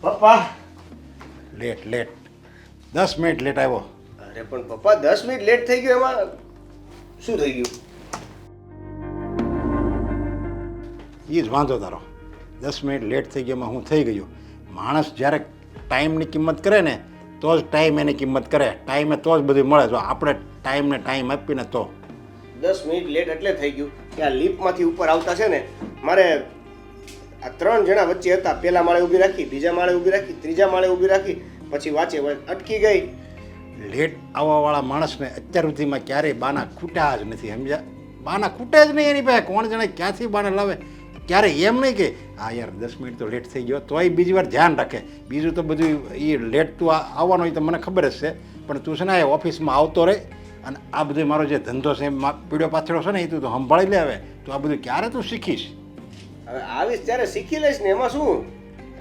પપ્પા. Late late દસ minute late આવ્યો. અરે પણ પપ્પા દસ મિનિટ લેટ થઈ ગયો એમાં શું થઈ ગયું? એ જ વાંધો તારો. દસ મિનિટ લેટ થઈ ગયો એમાં હું થઈ ગયું. માણસ જ્યારે ટાઈમની કિંમત કરે ને તો જ ટાઈમ એની કિંમત કરે. ટાઈમે તો જ બધું મળે. જો આપણે ટાઈમને ટાઈમ આપીને તો. દસ મિનિટ લેટ એટલે થઈ ગયું. કે આ લિફ્ટમાંથી ઉપર આવતા છે ને મારે આ ત્રણ જણા વચ્ચે હતા. પહેલા માળે ઊભી રાખી, બીજા માળે ઊભી રાખી, ત્રીજા માળે ઊભી રાખી, પછી વાંચે અટકી ગઈ. લેટ આવવાવાળા માણસને અત્યાર સુધીમાં ક્યારેય બાના ખૂટ્યા જ નથી, સમજ્યા? બાના ખૂટે જ નહીં એની પાસે. કોણ જાણે ક્યાંથી બાને લાવે? ક્યારે એમ નહીં કે, હા યાર, દસ મિનિટ તો લેટ થઈ ગયો. તોય બીજી વાર ધ્યાન રાખે. બીજું તો બધું એ લેટ તું આવવાનો હોય તો મને ખબર જ છે. પણ તું છે ને ઓફિસમાં આવતો રહે અને આ બધું મારો જે ધંધો છે પીડ્યો પાછળ છે ને, એ તું તો સંભાળી લે હવે. તો આ બધું ક્યારે તું શીખીશ? હવે આવીશ ત્યારે શીખી લઈશ ને એમાં શું?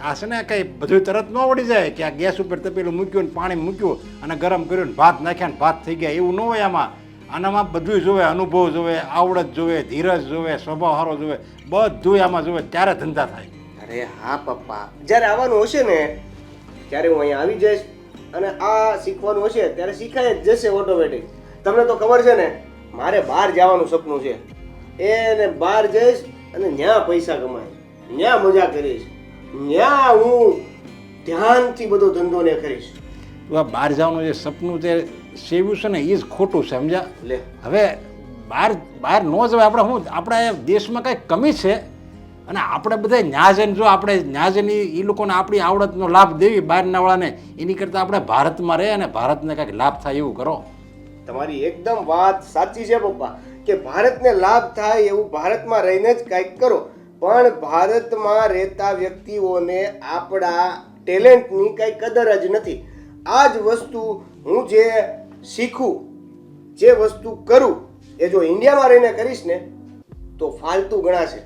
આ કઈ બધું તરત ન વળી જાય કે આ ગેસ ઉપર તપેલું મૂક્યું ને પાણી મૂક્યું અને ગરમ કર્યું ને ભાત નાખ્યા ને ભાત થઈ ગયા એવું ન હોય આમાં. આનામાં બધું જોવે અનુભવ જોવે આવડત જોવે ધીરજ જોવે સ્વભાવ સારો જોવે બધું આમાં જોવે ત્યારે ધંધા થાય. અરે હા પપ્પા. જ્યારે આવવાનું હશે ને ત્યારે હું અહીંયા આવી જઈશ અને આ શીખવાનું હશે ત્યારે શીખાય જ જશે ઓટોમેટિક તમને તો ખબર છે ને મારે બહાર જવાનું સપનું છે. એને બહાર જઈશ અને ન્યા પૈસા કમાય. ન્યા મજા કરીશ ન્યા હું ધ્યાનથી બધો ધંધો ને કરીશ. આ બહાર જવાનું જે સપનું તે સેવ્યું છે ને એ જ ખોટું છે સમજ્યા? લે. હવે બહાર બહાર ન જવાય. આપણે શું આપણા દેશમાં કાંઈ કમી છે? અને આપણે બધા ન્યા જઈને જો આપણે ન્યા જઈને એ લોકોને આપણી આવડતનો લાભ દેવી બહારના વાળાને એની કરતાં આપણે ભારતમાં રહે અને ભારતને કાંઈક લાભ થાય એવું કરો. તમારી એકદમ વાત સાચી છે પપ્પા. કે ભારતને લાભ થાય એવું ભારતમાં રહીને જ કંઈક કરો. પણ ભારતમાં રહેતા વ્યક્તિઓને આપણા ટેલેન્ટની કંઈ કદર જ નથી. આ જ વસ્તુ હું જે શીખું, જે વસ્તુ કરું, એ જો ઇન્ડિયામાં રહીને કરીશ ને, તો ફાલતુ ગણાશે.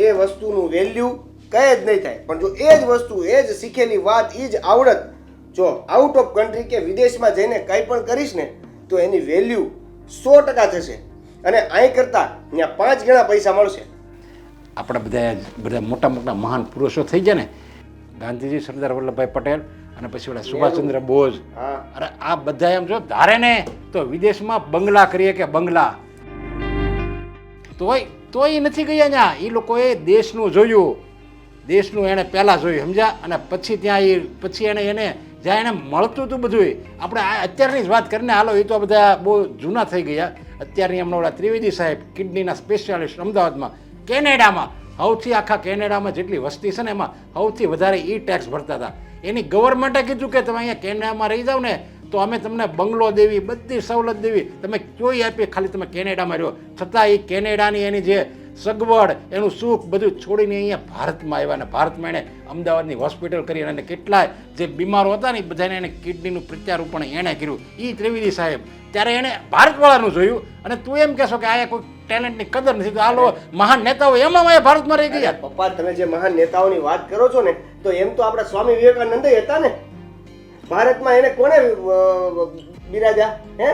એ વસ્તુનું વેલ્યુ કંઈ જ નહીં થાય. પણ જો એ જ વસ્તુ, એ જ શીખેલી વાત એ જ આવડત, જો આઉટ ઓફ કન્ટ્રી કે વિદેશમાં જઈને કંઈ પણ કરીશ ને, તો એની વેલ્યુ સો ટકા થશે. અને અહીં કરતાં ત્યાં પાંચ ગણા પૈસા મળશે. આપણે બધા બધા મોટા મોટા મહાન પુરુષો થઈ ગયા ને ગાંધીજી સરદાર વલ્લભભાઈ પટેલ અને પછી ઓલા સુભાષચંદ્ર બોઝ. અરે આ બધા એમ જો ધારે ને તો વિદેશમાં બંગલા કરીએ કે બંગલા? તોય તોય નથી ગયા ત્યાં એ લોકોએ દેશનું જોયું. દેશનું એણે પહેલાં જોયું સમજ્યા? અને પછી ત્યાં એ પછી એને એને જ્યાં એને મળતું હતું બધું આપણે આ અત્યારની જ વાત કરીને હાલો એ તો બધા બહુ જૂના થઈ ગયા. અત્યારની હમણાં ત્રિવેદી સાહેબ કિડનીના સ્પેશિયાલિસ્ટ અમદાવાદમાં. કેનેડામાં. સૌથી આખા કેનેડામાં જેટલી વસ્તી છે ને એમાં સૌથી વધારે ઈ ટેક્સ ભરતા હતા. એની ગવર્મેન્ટે કીધું કે તમે અહીંયા કેનેડામાં રહી જાઓ ને તો અમે તમને બંગલો દેવી, બધી સવલત દેવી, તમે કોઈ આપીએ ખાલી તમે કેનેડામાં રહ્યો છતાં એ કેનેડાની એની જે સગવડ એનું સુખ બધું છોડીને અહીંયા ભારતમાં આવ્યા અને ભારતમાં એણે અમદાવાદની હોસ્પિટલ કરી અને કેટલાય જે બીમારો હતા ને બધાને એને કિડનીનું પ્રત્યારોપણ એણે કર્યું. એ ત્રિવેદી સાહેબ ત્યારે એણે ભારતવાળાનું જોયું અને તું એમ કહેશો કે આ કોઈ ટેલેન્ટની કદર નથી તો આ લો મહાન નેતાઓ એમાં અહીંયા ભારતમાં રહી ગયા. પપ્પા તમે જે મહાન નેતાઓની વાત કરો છો ને તો એમ તો આપણા સ્વામી વિવેકાનંદ હતા ને. ભારતમાં એને કોને બિરાજા હે?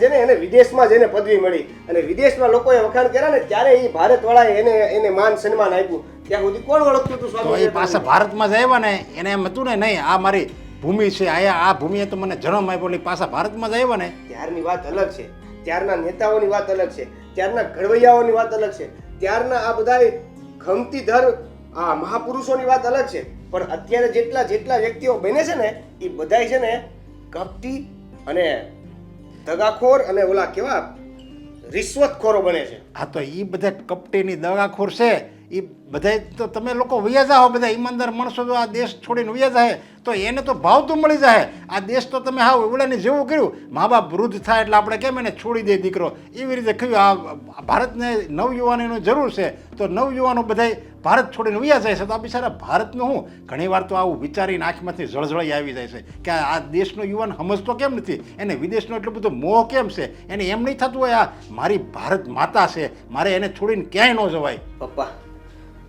જેને એને વિદેશમાં જેને પદવી મળી અને વિદેશમાં લોકોએ વખાણ કર્યા ને ત્યારે એ ભારતવાળાએ એને એને માન સન્માન આપ્યું. ત્યાં સુધી કોણ ઓળખતું હતું સ્વામી પાછા ભારતમાં જ આવ્યા ને એને એમ હતું ને નહીં આ મારી ભૂમિ છે આયા આ ભૂમિએ તો મને જન્મ આપ્યો. એટલે પાછા ભારતમાં જ આવ્યા ને. ત્યારની વાત અલગ છે. ત્યારના નેતાઓની વાત અલગ છે. ત્યારના ઘડવૈયાઓની વાત અલગ છે. ત્યારના આ બધા ખમતીધર આ મહાપુરુષોની વાત અલગ છે. પણ અત્યારે જેટલા જેટલા વ્યક્તિઓ બને છે ને એ બધાય છે ને કપટી અને દગાખોર અને ઓલા કેવા રિશ્વતખોરો બને છે. હા તો એ બધા કપટીની દગાખોર છે. એ બધા તો તમે લોકો વૈયા જાઓ, બધા ઈમાનદાર માણસો તો આ દેશ છોડીને વૈયા જાય, તો એને તો ભાવ તો મળી જાય. આ દેશ તો તમે હાવ ઓલાની જેવું કર્યું. મા બાપ વૃદ્ધ થાય એટલે આપણે કેમ એને છોડી દે દીકરો? એવી રીતે કહ્યું, આ ભારતને નવયુવાનોની જરૂર છે. તો નવયુવાનો બધા ભારત છોડીને વૈયા જાય છે, તો આ બિચારા ભારતનું હું ઘણી વાર તો આવું વિચારીને આંખમાંથી જળજળાઈ આવી જાય છે કે આ દેશનો યુવાન સમજતો કેમ નથી? એને વિદેશનો એટલો બધો મોહ કેમ છે? એને એમ નહીં થતું હોય આ મારી ભારત માતા છે, મારે એને છોડીને ક્યાંય ન જવાય. પપ્પા,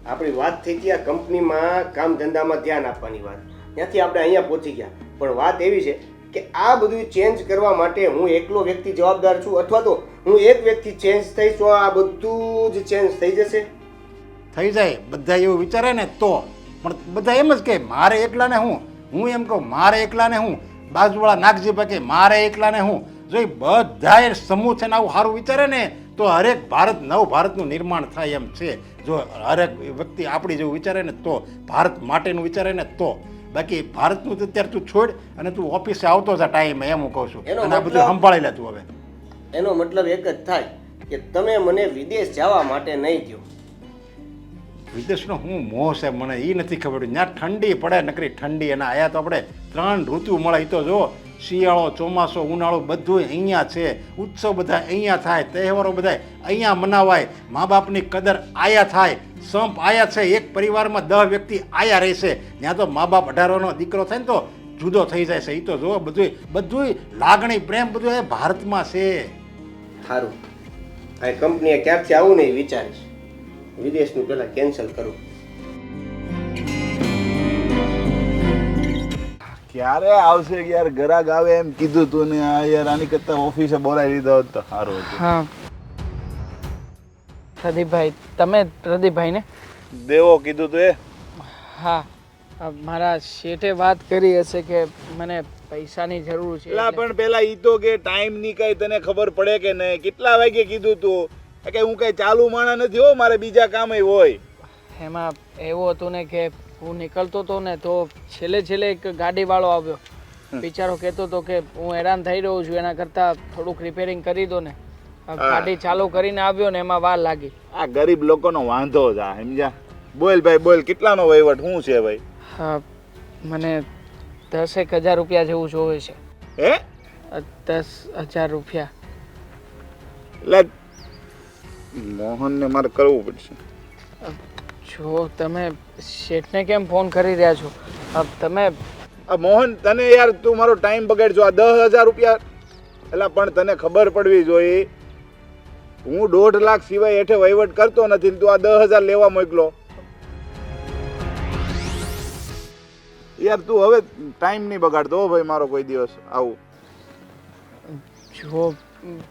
આપણી વાત થઈ ગઈ આ કંપનીમાં કામ ધંધામાં ધ્યાન આપવાની વાત. ત્યાંથી આપણે અહીંયા પહોંચી ગયા. પણ વાત એવી છે કે આ બધું ચેન્જ કરવા માટે હું એકલો વ્યક્તિ જવાબદાર છું, અથવા તો હું એક વ્યક્તિ ચેન્જ થઈશ, તો આ બધું જ ચેન્જ થઈ જશે? થઈ જાય બધા એવું વિચારે ને તો. પણ બધા એમ જ કે મારે એકલાને હું? હું એમ કહું મારે એકલાને હું? બાજુવાળા નાગજી ભાઈ કે મારે એકલાને હું? જો એ બધાએ સમૂહ છે ને આવું સારું વિચારે ને તો હરેક ભારત નવ ભારતનું નિર્માણ થાય એમ છે. જો હરેક વ્યક્તિ આપણી જેવું વિચારે ને તો ભારત માટેનું વિચારે ને તો. બાકી ભારતનું તો અત્યારે તું છોડ અને તું ઓફિસે આવતો જ ટાઈમે એમ હું કહું છું. અને આ બધું સંભાળી લે તું હવે. એનો મતલબ એક જ થાય કે તમે મને વિદેશ જવા માટે નહીં કહો વિદેશનો હું મોહ છે મને એ નથી ખબર. ત્યાં ઠંડી પડે, નકરી ઠંડી અને આયા તો આપણે ત્રણ ઋતુ મળે. તો જો શિયાળો, ચોમાસો, ઉનાળો બધું અહીંયા છે. ઉત્સવ બધા અહીંયા થાય, તહેવારો બધા અહીંયા મનાવાય. મા બાપની કદર આયા થાય. સંપ આયા છે, એક પરિવારમાં દસ વ્યક્તિ આયા રહેશે. ત્યાં તો મા બાપ અઢારનો દીકરો થાય ને તો જુદો થઈ જાય છે. એ તો જો બધું બધું લાગણી, પ્રેમ બધું એ ભારતમાં છે. સારું કંપનીએ ક્યાંકથી આવું નહીં વિચારીશ? વિદેશનું પહેલાં કેન્સલ કરું. ક્યારે આવશે કે યાર? ગ્રાહક આવે એમ કીધું તું ને આ યાર આની કરતા ઓફિસે બોલાવી દીધો હોત તો સારું હતું. હા. પ્રદીપભાઈ તમે પ્રદીપભાઈ ને દેવો કીધું તું એ? હા. મારા શેઠે વાત કરી હશે કે મને પૈસાની જરૂર છે એટલે- પણ પેલા ઈ તો કે ટાઈમની કઈ તને ખબર પડે કે નહીં? કેટલા વાગે કીધું તું? કે હું કઈ ચાલુ માણા નથી હો મારે બીજા કામ હોય. એમાં એવું હતું ને કે હું નીકળતો હતો ને તો છેલ્લે છેલ્લે એક ગાડીવાળો આવ્યો. બિચારો કહેતો હતો કે હું હેરાન થઈ રહ્યો છું એના કરતાં થોડુંક રિપેરિંગ કરી દો ને. ગાડી ચાલુ કરીને આવ્યો ને એમાં વાર લાગી. આ ગરીબ લોકોનો વાંધો જ આ સમજ્યા? બોલ ભાઈ બોલ કેટલાનો વહીવટ શું છે ભાઈ? હા મને દસેક હજાર રૂપિયા જેવું જોવે છે. હે? દસ હજાર રૂપિયા. એટલે મોહનને મારે કરવું પડશે. જો તમે શેઠને કેમ ફોન કરી રહ્યા છો? તમે આ મોહન તને યાર તું મારો ટાઈમ બગાડજો. આ દસ હજાર રૂપિયા. એટલે પણ તને ખબર પડવી જોઈએ. હું દોઢ લાખ સિવાય હેઠે વહીવટ કરતો નથી તું આ દસ હજાર લેવા મોકલો. યાર તું હવે ટાઈમ નહીં બગાડતો હો ભાઈ મારો કોઈ દિવસ. આવું. જો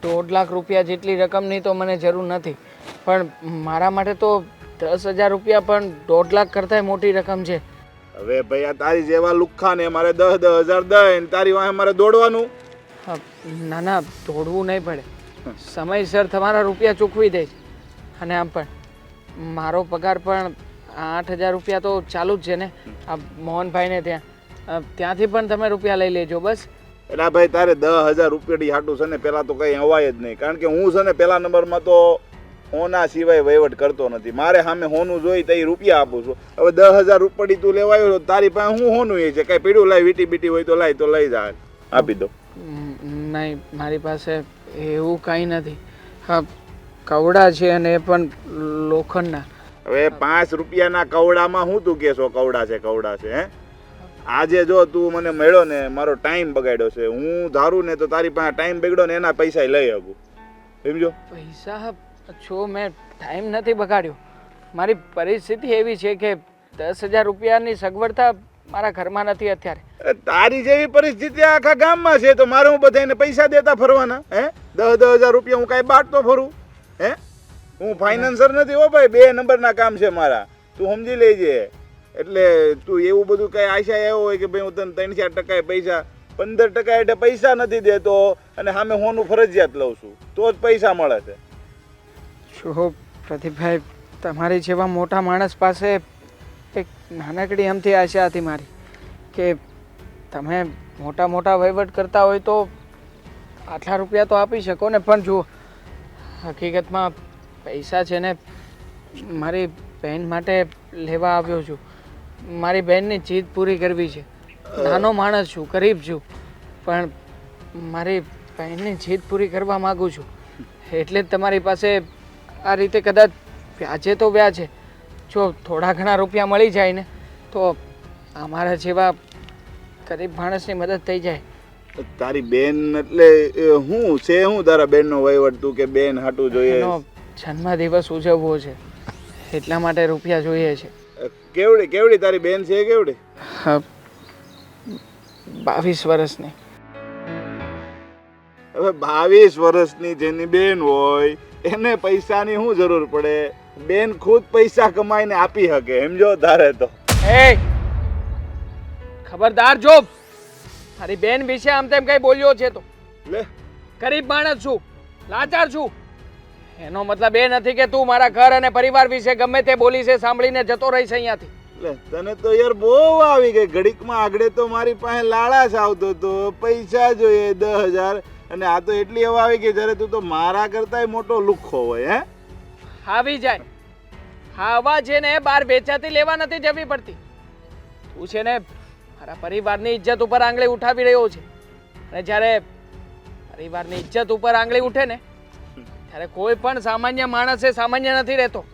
દોઢ લાખ રૂપિયા જેટલી રકમની તો મને જરૂર નથી. પણ મારા માટે તો દસ હજાર રૂપિયા પણ દોઢ લાખ કરતાંય મોટી રકમ છે. હવે ભાઈ આ તારી જેવા લુખ્ખાને મારે દસ દસ હજાર દે ને તારી વાંહે મારે દોડવાનું. ના ના દોડવું નહીં પડે. સમયસર તમારા રૂપિયા ચૂકવી દઈશ. અને આમ પણ મારો પગાર પણ આઠ હજાર રૂપિયા તો ચાલુ જ છે ને. આ મોહનભાઈને ત્યાં. ત્યાંથી પણ તમે રૂપિયા લઈ લેજો બસ. એટલે ભાઈ તારે દસ હજાર રૂપિયાની હાટું છે ને પહેલાં તો કંઈ અવાય જ નહીં. કારણ કે હું છે ને પહેલા નંબરમાં તો હોના સિવાય વહીવટ કરતો નથી. મારે સામે હોનું જોઈ તો રૂપિયા આપું છું. હવે દસ હજાર રૂપિયા તું લેવા આવ્યો તો તારી પાસે હું હોનું એ છે? કાંઈ પીડું લાય વીટી બીટી હોય તો લાય તો લઈ જા. આપી દો. નહીં મારી પાસે એવું કાંઈ નથી. હા કવડા છે અને એ પણ લોખંડના. હવે પાંચ રૂપિયાના કવડામાં હું તું કેશો કવડા છે કવડા છે હે? આજે જો તું મને મળ્યો ને મારો ટાઈમ બગાડ્યો છે. હું ધારું ને તો તારી પાસે ટાઈમ બગડ્યો ને એના પૈસા લઈ શકું સમજો? પૈસા છો મેં ટાઈમ નથી બગાડ્યો. મારી પરિસ્થિતિ એવી છે કે દસ હજાર રૂપિયાની સગવડતા મારા ઘરમાં નથી અત્યારે. તારી જેવી પરિસ્થિતિ આખા ગામમાં છે તો મારે હું બધાને પૈસા દેતા ફરવાના? હે? દસ દસ હજાર રૂપિયા હું કાંઈ બાટતો ફરું? હે? હું ફાઇનાન્સર નથી હો ભાઈ બે નંબરના કામ છે મારા. તું સમજી લેજે. એટલે તું એવું બધું કઈ આશા એવો હોય કે ભાઈ હું તને ત્રણ ચાર ટકા પૈસા, પંદર ટકા એટલે પૈસા નથી દેતો અને સામે હોનું ફરજિયાત લઉં છું. તો જ પૈસા મળે છે. જો પ્રદીપભાઈ, તમારી જેવા મોટા માણસ પાસે એક નાનકડી એમથી આશા હતી મારી કે તમે મોટા મોટા વહીવટ કરતા હોય તો આટલા રૂપિયા તો આપી શકો ને. પણ જુઓ, હકીકતમાં પૈસા છે ને મારી બહેન માટે લેવા આવ્યો છું. મારી બહેનની જીદ પૂરી કરવી છે. નાનો માણસ છું ગરીબ છું પણ મારી બહેનની જીદ પૂરી કરવા માગું છું. એટલે જ તમારી પાસે આ રીતે કદાચ વ્યાજે તો વ્યાજે. જો થોડા ઘણા રૂપિયા મળી જાય ને તો અમારા જેવા ગરીબ માણસની મદદ થઈ જાય. તારી બેન એટલે હું છે? હું તારા બેનનો વહીવટ તું કે બેન હાટું જોઈએ? જન્મ જન્મદિવસ ઉજવવો છે. એટલા માટે રૂપિયા જોઈએ છે. કેવડી કેવડી તારી બેન છે કેવડી? બાવીસ વર્ષની. હવે બાવીસ વર્ષની જેની બેન હોય એને પૈસાની શું જરૂર પડે? બેન ખુદ પૈસા કમાઈને આપી શકે સમજો તારે તો. એ ખબરદાર જો મારી બેન વિશે આમ તેમ કઈ બોલ્યો છે તો. લે. ગરીબ માણસ છું લાચાર છું. એનો મતલબ એ નથી કે તું મારા ઘર અને પરિવાર વિશે ગમે તે બોલી છે સાંભળીને જતો રહીશ અહીંયાથી. લે તને તો યાર બહુ આવી ગઈ. ઘડીકમાં આગળ તો મારી પાસે લાળાશ આવતો તો પૈસા જોઈએ દસ હજાર. અને આ તો એટલી હવા આવી ગઈ જ્યારે તું તો મારા કરતાંય મોટો લુખ્ખો હોય હે? આવી જાય. હવા છે ને બાર વેચાતી લેવા નથી જવી પડતી. તું છે ને મારા પરિવારની ઇજ્જત ઉપર આંગળી ઉઠાવી રહ્યો છે. અને જ્યારે પરિવારની ઇજ્જત ઉપર આંગળી ઉઠે ને ત્યારે કોઈ પણ સામાન્ય માણસ એ સામાન્ય નથી રહેતો.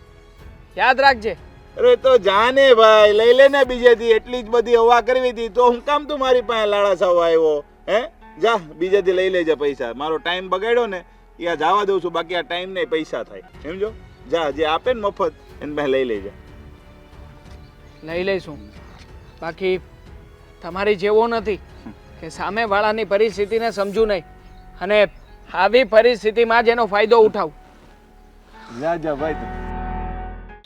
યાદ રાખજે. અરે તો જાને ભાઈ લઈ લે ને બીજેથી એટલી જ બધી હવા કરવી હતી. તો હું કામ તું મારી પાસે લાડા સાવ આવ્યો? હે? જા બીજેથી લઈ લેજે પૈસા. મારો ટાઈમ બગાડ્યો ને એ આ જવા દઉં છું. બાકી આ ટાઈમ ને પૈસા થાય. સમજો? જા જે આપે ને મફત એને પાસે લઈ લેજે. લઈ લઈશું. બાકી તમારી જેવો નથી કે સામેવાળાની પરિસ્થિતિને સમજુ નહીં. અને આવી પરિસ્થિતિમાં જ એનો ફાયદો ઉઠાવ. જા જા ભાઈ